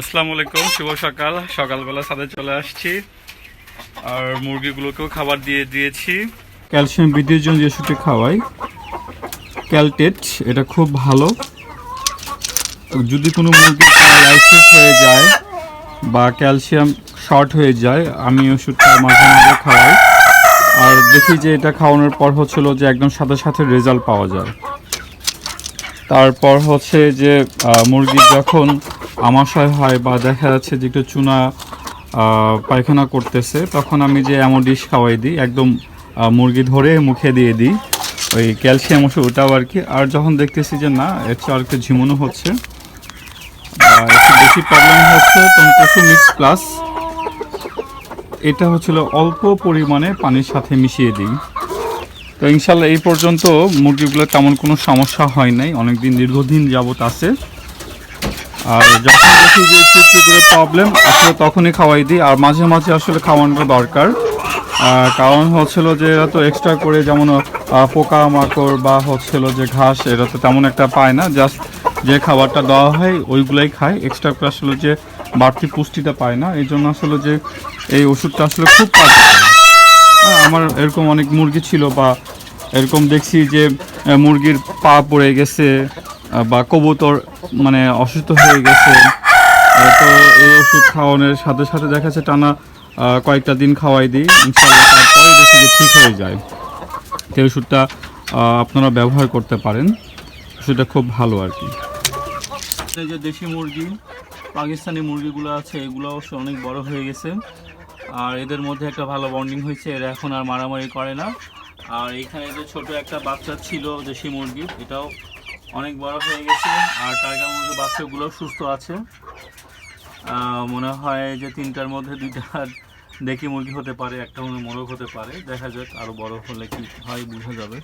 আসসালামু আলাইকুম শুভ সকাল। সকালবেলা সাথে চলে আসছি। আর মুরগিগুলোকেও খাবার দিয়ে দিয়েছি। ক্যালসিয়াম বৃদ্ধির জন্য যে খাওয়াই ক্যালটেট এটা খুব ভালো। যদি কোনো মুরগি লাইসিস হয়ে যায় বা ক্যালসিয়াম শর্ট হয়ে যায় আমি ওষুধটা মাঝে মাঝে খাওয়াই। আর দেখি যে এটা খাওয়ানোর পর হচ্ছিল যে একদম সাথে সাথে রেজাল্ট পাওয়া যায়। তারপর হচ্ছে যে আহ, মুরগি যখন আমাশয় হয় বা দেখা যাচ্ছে যে একটু চুনা পায়খানা করতেছে, তখন আমি যে এমন ডিশ খাওয়াই দিই, একদম মুরগি ধরে মুখে দিয়ে দিই, ওই ক্যালসিয়াম ওষুধ ওটাও আর কি। আর যখন দেখতেছি যে না, এর চেয়ে আর একটু ঝিমুনো হচ্ছে একটু বেশি প্রবলেম হচ্ছে তখন মিক্স প্লাস এটা হচ্ছিল অল্প পরিমাণে পানির সাথে মিশিয়ে দিই। তো ইনশাল্লাহ এই পর্যন্ত মুরগিগুলো তেমন কোনো সমস্যা হয় নাই, অনেকদিন, দীর্ঘদিন যাবত আছে। আর যখন দেখি যে একটু একটু করে প্রবলেম আসলে তখনই খাওয়াই দিই। আর মাঝে মাঝে আসলে খাওয়ানোটা দরকার। কারণ হচ্ছিল যে এরা তো এক্সট্রা করে যেমন পোকা মাকড় বা হচ্ছিল যে ঘাস এরা তো তেমন একটা পায় না। জাস্ট যে খাবারটা দেওয়া হয় ওইগুলাই খায়। এক্সট্রা করে আসলে যে বাড়তি পুষ্টিটা পায় না। এই জন্য আসলে যে এই ওষুধটা আসলে খুব হ্যাঁ, আমার এরকম অনেক মুরগি ছিল বা এরকম দেখছি যে মুরগির পা পড়ে গেছে বা কবুতর মানে অসুস্থ হয়ে গেছে তো এই ওষুধ খাওয়ানোর সাথে সাথে দেখা যাচ্ছে টানা কয়েকটা দিন খাওয়াই দিই ইনশাল্লাহ তারপরে দেখি যে ঠিক হয়ে যায়। এই ওষুধটা আপনারা ব্যবহার করতে পারেন, ওষুধটা খুব ভালো আর কি। এই যে দেশি মুরগি, পাকিস্তানি মুরগিগুলো আছে, এগুলো অবশ্য অনেক বড় হয়ে গেছে। আর এদের মধ্যে একটা ভালো বন্ডিং হয়েছে, এরা এখন আর মারামারি করে না। আর এখানে যে ছোট একটা বাচ্চা ছিল দেশি মুরগি, এটাও অনেক বড় হয়ে গেছে, আর টাইগার মুরগির বাচ্চাগুলো সুস্থ আছে। মনে হয় যে তিনটার মধ্যে দুইটা দেখি মুরগি হতে পারে, একটা মনে মোরগ হতে পারে। দেখা যাক আরও বড় হলে কি হয়, বোঝা যাবে।